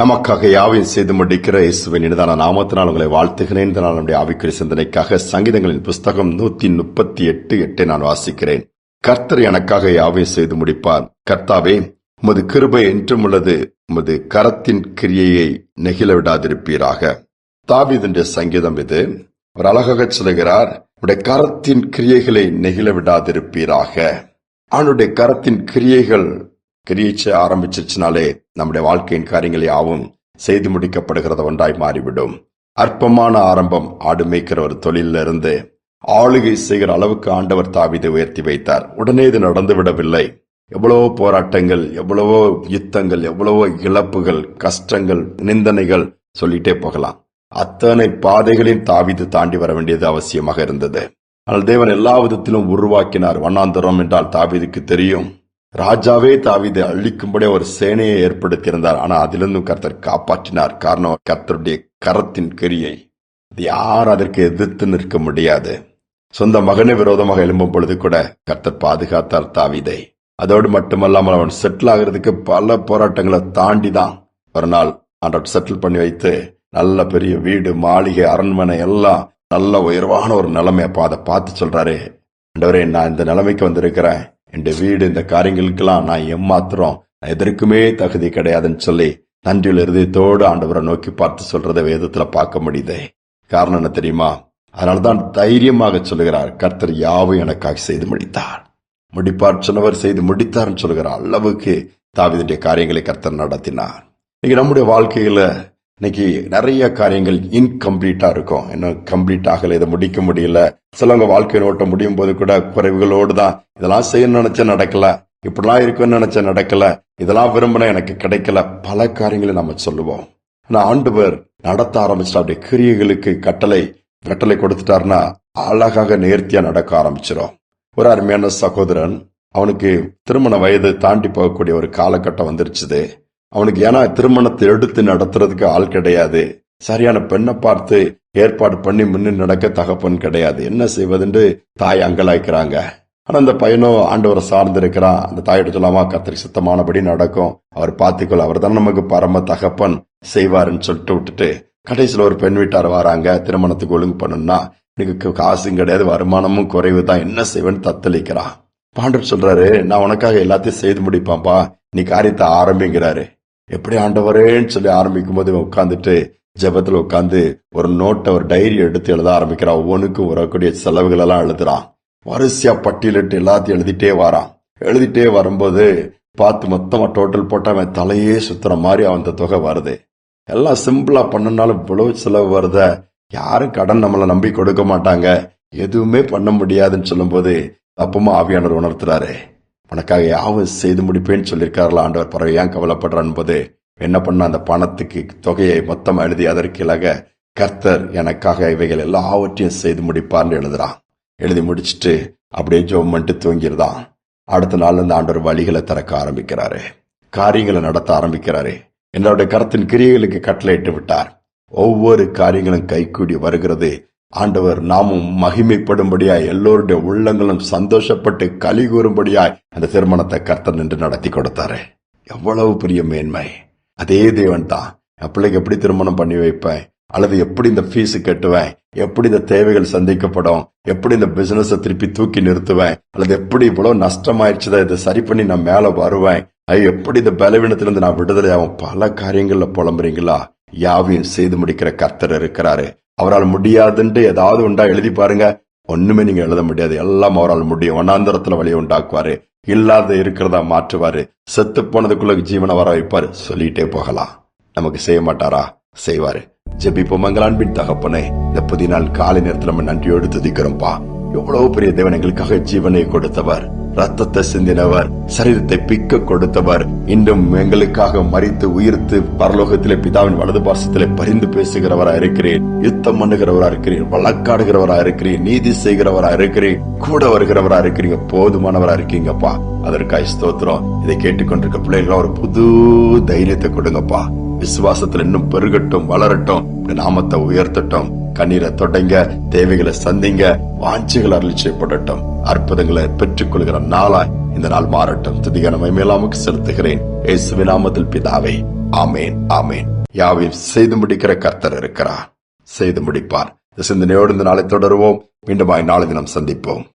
நமக்காக யாவையும் செய்து முடிக்கிற இயேசுவின் இனிதான நாமத்தினால் உங்களை வாழ்த்துகிறேன். இந்த நாள் நம்முடைய ஆவிக்குரிய சிந்தனைக்காக சங்கீதங்களின் புஸ்தகம் நூத்தி முப்பத்தி எட்டு எட்டை நான் வாசிக்கிறேன். கர்த்தர் எனக்காக யாவையும் செய்து முடிப்பார். கர்த்தாவே உமது கிருபை என்றும் உள்ளது. உமது கரத்தின் கிரியையை நெகிழ விடாதிருப்பீராக. தாவீதுடைய சங்கீதம் இது. அவர் அழகாக சொல்லுகிறார் உடைய கரத்தின் கிரியைகளை நெகிழ விடாதிருப்பீராக. அவனுடைய கரத்தின் கிரியைகள் கிரியைச்சு ஆரம்பிச்சிருச்சுனாலே நம்முடைய வாழ்க்கையின் காரியங்கள் யாவும் செய்து முடிக்கப்படுகிறது ஒன்றாய் மாறிவிடும். அற்பமான ஆரம்பம் ஆடு மேய்க்கிற ஒரு தொழிலில் இருந்து ஆளுகை செய்கிற அளவுக்கு ஆண்டவர் தாவிதை உயர்த்தி வைத்தார். உடனே இது நடந்து விடவில்லை எவ்வளவோ போராட்டங்கள் எவ்வளவோ யுத்தங்கள் எவ்வளவோ இழப்புகள் கஷ்டங்கள் நிந்தனைகள் சொல்லிட்டே போகலாம். அத்தனை பாதைகளையும் தாவிது தாண்டி வர வேண்டியது அவசியமாக இருந்தது. ஆனால் தேவன் எல்லா விதத்திலும் உருவாக்கினார். வண்ணாந்தரம் என்றால் தாவிதுக்கு தெரியும். ராஜாவே தாவீது அழிக்கும்படி ஒரு சேனையை ஏற்படுத்தியிருந்தார். ஆனால் அதிலிருந்தும் கர்த்தர் காப்பாற்றினார். காரணம் கர்த்தருடைய கரத்தின் கிரியை அது யார் அதற்கு எதிர்த்து நிற்க முடியாது. சொந்த மகனை விரோதமாக எழும்பும் பொழுது கூட கர்த்தர் பாதுகாத்தார் தாவீதை. அதோடு மட்டுமல்லாமல் அவன் செட்டில் ஆகிறதுக்கு பல போராட்டங்களை தாண்டி தான் ஒரு நாள் ஆண்டவர் செட்டில் பண்ணி வைத்து நல்ல பெரிய வீடு மாளிகை அரண்மனை எல்லாம் நல்ல உயர்வான ஒரு நிலைமை அப்ப அதை பார்த்து சொல்றாரு. ஆண்டவரே நான் இந்த நிலைமைக்கு வந்திருக்கிறேன். இந்த வீடு இந்த காரியங்களுக்கெல்லாம் நான் எம்மாத்திரம் எதற்குமே தகுதி கிடையாதுன்னு சொல்லி நன்றியில் இருதயத்தோடு ஆண்டவரை நோக்கி பார்த்து சொல்றதை வேதத்துல பார்க்க முடியுதே. காரணம் என்ன தெரியுமா? அதனால்தான் தைரியமாக சொல்லுகிறார். கர்த்தர் யாவும் எனக்காக செய்து முடித்தார். முடிப்பார் சொன்னவர் செய்து முடித்தார்னு சொல்லுகிறார் அளவுக்கு தாவிதுடைய காரியங்களை கர்த்தர் நடத்தினார். இன்னைக்கு நம்முடைய வாழ்க்கையில இன்னைக்கு நிறைய காரியங்கள் இன்கம்ப்ளீட்டா இருக்கும். இன்னும் கம்ப்ளீட் ஆகல இதை முடிக்க முடியல. சிலவங்க வாழ்க்கையை ஓட்ட முடியும் போது கூட குறைவுகளோடு தான் இதெல்லாம் செய்யணும்னு நினைச்சா நடக்கல. இப்படிலாம் இருக்குன்னு நினைச்ச நடக்கல. இதெல்லாம் விரும்பின எனக்கு கிடைக்கல. பல காரியங்களை நம்ம சொல்லுவோம். ஆனா ஆண்டவர் நடத்த ஆரம்பிச்சிட்டா அப்படி கிரியைகளுக்கு கட்டளை கட்டளை கொடுத்துட்டாருன்னா அழகாக நேர்த்தியா நடக்க ஆரம்பிச்சிடும் ஒரு அருமையான சகோதரன் அவனுக்கு திருமண வயது தாண்டி போகக்கூடிய ஒரு காலகட்டம் வந்துருச்சுது. அவனுக்கு ஏன்னா திருமணத்தை எடுத்து நடத்துறதுக்கு ஆள் கிடையாது. சரியான பெண்ணை பார்த்து ஏற்பாடு பண்ணி முன்னு நடக்க தகப்பன் கிடையாது. என்ன செய்வதுன்னு தாய் அங்கலாய்க்கிறாங்க. ஆனா அந்த பையனும் ஆண்டவரை சார்ந்து இருக்கிறான் அந்த தாயிட்ட சொல்லாமா கத்திரி சுத்தமானபடி நடக்கும். அவர் பார்த்துக்கொள்ள அவர் தான் நமக்கு பரம தகப்பன் செய்வாருன்னு சொல்லிட்டு விட்டுட்டு கடைசியில் ஒரு பெண் வீட்டார் வராங்க. திருமணத்துக்கு ஒழுங்கு பண்ணணும்னா எனக்கு காசும் கிடையாது வருமானமும் குறைவு தான் என்ன செய்வேன்னு தத்தளிக்கிறான். பாண்டவர் சொல்றாரு நான் உனக்காக எல்லாத்தையும் செய்து முடிப்பான்பா நீ காரியத்தை ஆரம்பிங்கிறாரு. எப்படி ஆண்டவரேன்னு சொல்லி ஆரம்பிக்கும் போது உட்காந்துட்டு ஜெபத்துல உட்காந்து ஒரு நோட்டை ஒரு டைரி எடுத்து எழுத ஆரம்பிக்கிறான். ஒவ்வொன்றுக்கும் வரக்கூடிய செலவுகள் எல்லாம் எழுதுறான். வரிசையா பட்டியலிட்டு எல்லாத்தையும் எழுதிட்டே வரான். எழுதிட்டே வரும்போது பார்த்து மொத்தமா டோட்டல் போட்டு அவன் தலையே சுத்துற மாதிரி அவன் அந்த தொகை வருது. எல்லாம் சிம்பிளா பண்ணனாலும் இவ்வளவு செலவு வருத யாரும் கடன் நம்மளை நம்பி கொடுக்க மாட்டாங்க. எதுவுமே பண்ண முடியாதுன்னு சொல்லும்போது அப்பமா ஆவியானவர் உணர்த்துறாரு. உனக்காக யாவது செய்து முடிப்பேன்னு சொல்லியிருக்காருல ஆண்டவர் பறவை ஏன் கவலைப்படுறான் போது என்ன பண்ண அந்த பணத்துக்கு தொகையை மொத்தம் எழுதி அதற்கு இலக கர்த்தர் எனக்காக இவைகள் எல்லாவற்றையும் செய்து முடிப்பார்னு எழுதுறான். எழுதி முடிச்சிட்டு அப்படியே ஜோம் பண்ணிட்டு தூங்கிருதான் அடுத்த நாள் இந்த ஆண்டவர் வழிகளை திறக்க ஆரம்பிக்கிறாரு. காரியங்களை நடத்த ஆரம்பிக்கிறாரு. என்னுடைய கருத்தின் கிரியைகளுக்கு கட்டளையிட்டு விட்டார். ஒவ்வொரு காரியங்களும் கைகூடி வருகிறது. ஆண்டவர் நாமும் மகிமைப்படும்படியாய் எல்லோருடைய உள்ளங்களும் சந்தோஷப்பட்டு கலி கூறும்படியாய் அந்த திருமணத்தை கர்த்தர் நின்று நடத்தி கொடுத்தாரு. எவ்வளவு பெரிய மேன்மை. அதே தேவன் தான். என் பிள்ளைக்கு எப்படி திருமணம் பண்ணி வைப்பேன்? அல்லது எப்படி இந்த ஃபீஸ் கட்டுவேன்? எப்படி இந்த தேவைகள் சந்திக்கப்படும்? எப்படி இந்த பிசினஸ் திருப்பி தூக்கி நிறுத்துவேன்? அல்லது எப்படி இவ்வளவு நஷ்டமாயிடுச்சுதா இதை சரி பண்ணி நான் மேல வருவேன். ஐயோ எப்படி இந்த பலவீனத்திலிருந்து நான் விடுதலை ஆகும் பல காரியங்கள்ல புலம்புறீங்களா? யாவையும் செய்து முடிக்கிற கர்த்தர் இருக்கிறாரு. அவரால் முடியாதுன்ட்டு ஏதாவது உண்டா எழுதி பாருங்க. ஒண்ணுமே நீங்க எழுத முடியாது. எல்லாம் அவரால் முடியும். வண்ணாந்தரத்துல வழியை உண்டாக்குவாரு. இல்லாத இருக்கிறதா மாற்றுவாரு. செத்து போனதுக்குள்ள ஜீவனை வர வைப்பாரு. சொல்லிட்டே போகலாம். நமக்கு செய்ய மாட்டாரா? செய்வாரு. ஜெபிப்போம். மங்களான்பின் தகப்பனே இந்த புதிய நாள் காலை நேரத்தில் நம்ம நன்றியோடு துதிக்கிறோம்ப்பா. எவ்வளவு பெரிய தேவன் எங்களுக்காக ஜீவனை கொடுத்தவர். ரத்தத்தை சிந்தினவர் சரீரத்தை பிக்க கொடுத்தவர். இன்றும் எங்களுக்காக மறித்து உயிர்த்து பரலோகத்திலே பிதாவின் வலது பாசத்திலே பரிந்து பேசுகிறவரா இருக்கிறேன். யுத்தம் பண்ணுகிறவரா இருக்கிறேன். வழக்காடுகிறவரா இருக்கிறேன். நீதி செய்கிறவரா இருக்கிறேன். கூட வருகிறவரா இருக்கிறீங்க. போதுமானவரா இருக்கீங்கப்பா. அதற்காக ஸ்தோத்திரம். இதை கேட்டுக்கொண்டிருக்க பிள்ளைகளா ஒரு புது தைரியத்தை கொடுங்கப்பா. விசுவாசத்துல இன்னும் பெருகட்டும் வளரட்டும். நாமத்தை உயர்த்தட்டும். கண்ணீரை தொடங்க தேவைகளை சந்திங்க வாஞ்சிகள் அருள் செய்யப்படட்டும். அற்புதங்களை பெற்றுக்கொள்கிற நாளாய் இந்த நாள் மாறட்டும். துதிகனமை மேலாமுக்கு செலுத்துகிறேன். இயேசுவின் நாமத்தில் பிதாவே. ஆமேன் ஆமேன். யாவையும் செய்து முடிக்கிற கர்த்தர் இருக்கிறார். செய்து முடிப்பார். இந்த சிந்தனையோடு இந்த நாளை தொடருவோம். மீண்டும் நாளை தினம் சந்திப்போம்.